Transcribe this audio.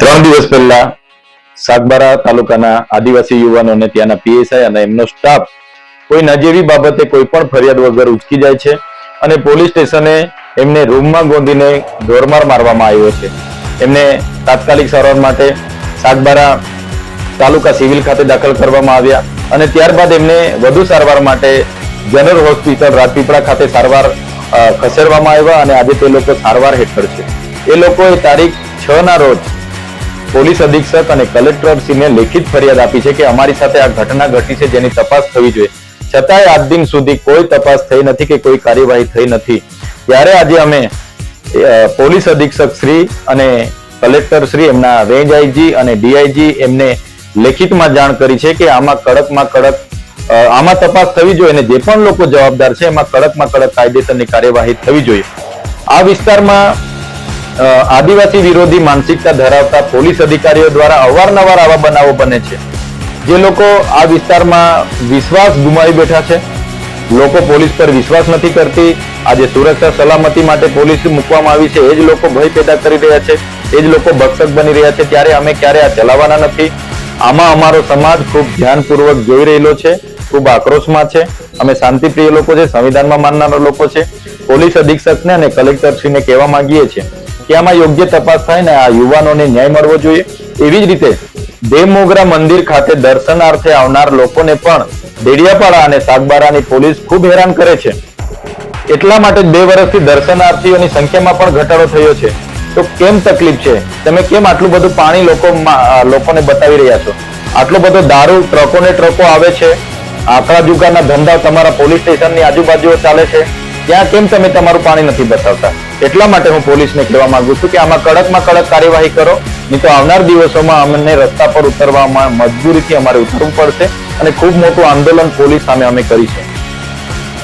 ત્રણ દિવસ પહેલા સાગબારા તાલુકાના આદિવાસી યુવાનોને ત્યાંના પીએસઆઈ અને એમનો સ્ટાફ કોઈ નજીવી બાબતે કોઈ પણ ફરિયાદ વગર ઉચકી જાય છે અને પોલીસ સ્ટેશને એમને રૂમમાં ગોંધીને દોરમાર મારવામાં આવ્યો છે. એમને તાત્કાલિક સારવાર માટે સાગબારા તાલુકા સિવિલ ખાતે દાખલ કરવામાં આવ્યા અને ત્યારબાદ એમને વધુ સારવાર માટે જનરલ હોસ્પિટલ રાજપીપળા ખાતે સારવાર ખસેડવામાં આવ્યા અને આજે તે લોકો સારવાર હેઠળ છે. એ લોકોએ તારીખ છ ના રોજ પોલીસ અધિક્ષક અને કલેક્ટરશ્રીને લેખિત ફરિયાદ આપી છે કે અમારી સાથે આ ઘટના ઘટી છે જેની તપાસ થવી જોઈએ. છતાંય આજ દિન સુધી કોઈ તપાસ થઈ નથી કે કોઈ કાર્યવાહી થઈ નથી. ત્યારે આજે અમે પોલીસ અધિક્ષક શ્રી અને કલેક્ટર શ્રી એમના રેન્જ આઈજી અને ડીઆઈજી એમને લેખિતમાં જાણ કરી છે કે આમાં કડકમાં કડક આમાં તપાસ થવી જોઈએ અને જે પણ લોકો જવાબદાર છે એમાં કડકમાં કડક કાયદેસરની કાર્યવાહી થવી જોઈએ. આ વિસ્તારમાં આદિવાસી વિરોધી માનસિકતા ધરાવતા પોલીસ અધિકારીઓ દ્વારા અવારનવાર આવા બનાવો બને છે. જે લોકો આ વિસ્તારમાં વિશ્વાસ ગુમાવી બેઠા છે. લોકો પોલીસ પર વિશ્વાસ નથી કરતી. આજે સુરક્ષા સલામતી માટે પોલીસ મૂકવામાં આવી છે. એ જ લોકો ભય પેદા કરી રહ્યા છે. એ જ લોકો ભક્ષક બની રહ્યા છે. ત્યારે અમે ક્યારે આ ચલાવવાના નથી. આમાં અમારો સમાજ ખૂબ ધ્યાનપૂર્વક જોઈ રહેલો છે. ખૂબ આક્રોશમાં છે. અમે શાંતિપ્રિય લોકો છે. સંવિધાનમાં માનનારા લોકો છે. પોલીસ અધિક્ષકને અને કલેક્ટરશ્રીને કહેવા માંગીએ છીએ. કે આમાં યોગ્ય તપાસ થાય ને આ યુવાનોને ન્યાય મળવો જોઈએ. એવી જ રીતે દેવમોગરા મંદિર ખાતે દર્શનાર્થે આવનાર લોકોને પણ ડેડિયાપાડા અને સાગબારાની પોલીસ ખૂબ હેરાન કરે છે. એટલા માટે બે વર્ષથી દર્શનાર્થીઓની સંખ્યામાં પણ ઘટાડો થયો છે. તો કેમ તકલીફ છે? તમે કેમ આટલું બધું પાણી લોકો લોકોને બતાવી રહ્યા છો? આટલો બધો દારૂ ટ્રકો ને ટ્રકો આવે છે? આકડા જુગારના ધંધા તમારા પોલીસ સ્ટેશનની આજુબાજુ ચાલે છે? ત્યાં કેમ તમે તમારું પાણી નથી બતાવતા? એટલા માટે હું પોલીસને કહેવા માંગુ છું કે આમાં કડકમાં કડક કાર્યવાહી કરો. નહીં તો આવનાર દિવસોમાં અમને રસ્તા પર ઉતરવામાં મજબૂરીથી અમારે ઉતરવું પડશે અને ખૂબ મોટું આંદોલન પોલીસ સામે અમે કરીશું.